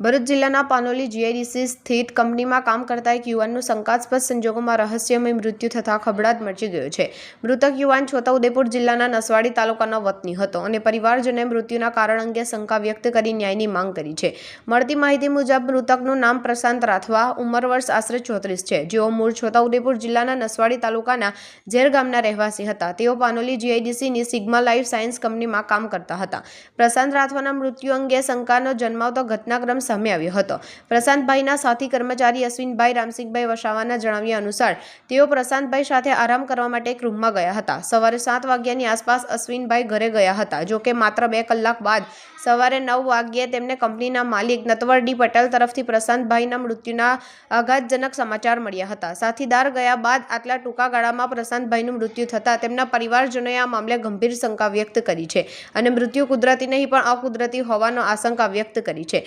ભરૂચ જિલ્લાના પાનોલી જીઆઈડીસી સ્થિત કંપનીમાં કામ કરતા એક યુવાનનું શંકાસ્પદ સંજોગોમાં રહસ્યમય મૃત્યુ થતાં ખભડાટ મચી ગયો છે. મૃતક યુવાન છોટાઉદેપુર જિલ્લાના નસવાડી તાલુકાનો વતની હતો અને પરિવારજનોએ મૃત્યુના કારણ અંગે શંકા વ્યક્ત કરી ન્યાયની માંગ કરી છે. મળતી માહિતી મુજબ મૃતકનું નામ પ્રશાંત રાઠવા, ઉંમર વર્ષ આશરે ચોત્રીસ છે. જેઓ મૂળ છોટાઉદેપુર જિલ્લાના નસવાડી તાલુકાના ઝેર ગામના રહેવાસી હતા. તેઓ પાનોલી જીઆઈડીસીની સિગ્મા લાઈફ સાયન્સ કંપનીમાં કામ કરતા હતા. પ્રશાંત રાઠવાના મૃત્યુ અંગે શંકાનો જન્માવતો ઘટનાક્રમ સામે આવ્યો હતો. પ્રશાંતભાઈના સાથી કર્મચારી અશ્વિનભાઈ, રામસિંહભાઈ વસાવાના જણાવ્યા અનુસાર, તેઓ પ્રશાંતભાઈ સાથે આરામ કરવા માટે એક રૂમમાં ગયા હતા. સવારે સાત વાગ્યાની આસપાસ અશ્વિનભાઈ ઘરે ગયા હતા જોકે માત્ર બે કલાક બાદ. સવારે નવ વાગ્યે તેમને કંપનીના માલિક નતવરડી પટેલ તરફથી પ્રશાંતભાઈના મૃત્યુના આઘાતજનક સમાચાર મળ્યા હતા. સાથીદાર ગયા બાદ આટલા ટૂંકા ગાળામાં પ્રશાંતભાઈનું મૃત્યુ થતાં તેમના પરિવારજનોએ આ મામલે ગંભીર શંકા વ્યક્ત કરી છે અને મૃત્યુ કુદરતી નહીં પણ અકુદરતી હોવાનો આશંકા વ્યક્ત કરી છે.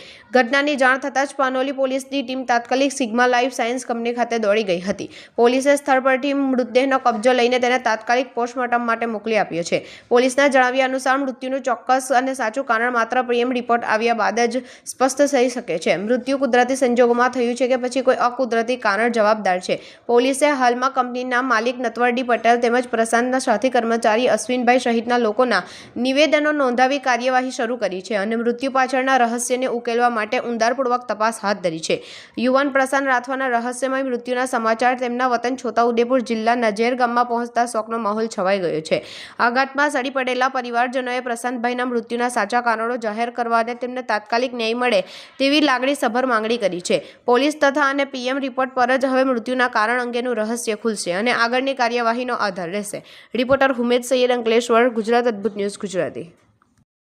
ઘટનાની જાણ થતાં જ પાનોલી પોલીસની ટીમ તાત્કાલિક સિગ્મા લાઈફ સાયન્સ કંપની ખાતે દોડી ગઈ હતી. પોલીસે સ્થળ પરથી મૃતદેહનો કબજો લઈને તેને તાત્કાલિક પોસ્ટમોર્ટમ માટે મોકલી આપ્યો છે. પોલીસના જણાવ્યા અનુસાર મૃત્યુનું ચોક્કસ અને સાચું કારણ માત્ર પ્રેમ રિપોર્ટ આવ્યા બાદ જ સ્પષ્ટ થઈ શકે છે. મૃત્યુ કુદરતી સંજોગોમાં થયું છે કે પછી કોઈ અકુદરતી કારણ જવાબદાર છે. પોલીસે હાલમાં કંપનીના માલિક નતવરડી પટેલ તેમજ પ્રશાંતના સાથી કર્મચારી અશ્વિનભાઈ સહિતના લોકોના નિવેદનો નોંધાવી કાર્યવાહી શરૂ કરી છે અને મૃત્યુ પાછળના રહસ્યને ઉકેલવા માટે ઊંડાણપૂર્વક તપાસ હાથ ધરી છે. યુવાન પ્રશાંત રાઠવાના રહસ્યમય મૃત્યુના સમાચાર તેમના વતન છોટાઉદેપુર જિલ્લા નજેર ગામમાં પહોંચતા શોકનો માહોલ છવાઈ ગયો છે. આઘાતમાં સડી પડેલા પરિવારજનોએ પ્રશાંતભાઈના મૃત્યુના સાચા કારણો જાહેર કરવા અને તેમને તાત્કાલિક ન્યાય મળે તેવી લાગણી સભર માંગણી કરી છે. પોલીસ તથા અને પીએમ રિપોર્ટ પર જ હવે મૃત્યુના કારણ અંગેનું રહસ્ય ખુલશે અને આગળની કાર્યવાહીનો આધાર રહેશે. Reporter Humed Saiyed Ankleshwar, Gujarat Adbhut news Gujarati.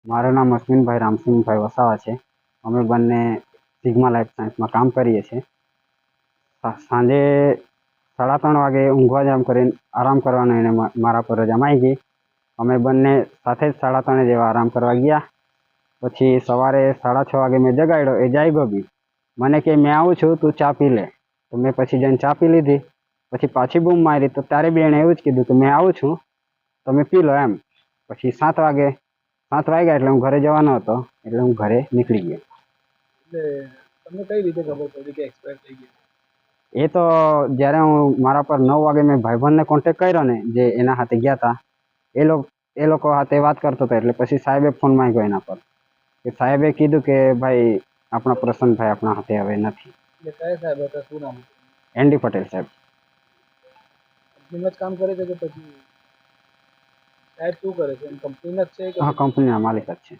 મારું નામ અશ્વિનભાઈ રામસિંહભાઈ વસાવા છે. અમે બંને સિગ્મા લાઈફ સાયન્સમાં કામ કરીએ છીએ. સાંજે સાડા ત્રણ વાગે ઊંઘવા જામ કરીને આરામ કરવાનો એને મારા પર જમાઈ ગઈ. અમે બંને સાથે જ સાડા ત્રણે જેવા આરામ કરવા ગયા. પછી સવારે સાડા છ વાગે મેં જગાડ્યો, એ જાગ્યો બી મને કે, મેં આવું છું, તું ચા પી લે. તો મેં પછી જઈને ચા પી લીધી. પછી પાછી બૂમ મારી, તો ત્યારે બી એણે એવું જ કીધું કે, મેં આવું છું, તમે પી લો એમ. પછી સાત વાગે, સાત વાગ્યા એટલે હું ઘરે જવાનો હતો, એટલે હું ઘરે નીકળી ગયો. એટલે તમને કઈ રીતે ખબર પડી કે એક્સપાયર થઈ ગઈ એ તો જ્યારે હું મારા પર નવ વાગે મેં ભાઈબંધને કોન્ટેક કર્યો ને જે એના હાથે ગયા હતા એ લોકો એ લોકો હાથે વાત કરતો હતો એટલે પછી સાહેબે ફોન માંગ્યો એના પર. કે સાહેબે કીધું કે ભાઈ આપણા પ્રસન્નભાઈ આપણા હાથે હવે નથી. કયા સાહેબ હતા? શું નામ એનડી પટેલ સાહેબ. કંપનીમાં જ કામ કરે છે કે પછી સાહેબ શું કરે છે? કંપનીના જ છે કે હા કંપનીના માલિક જ છે.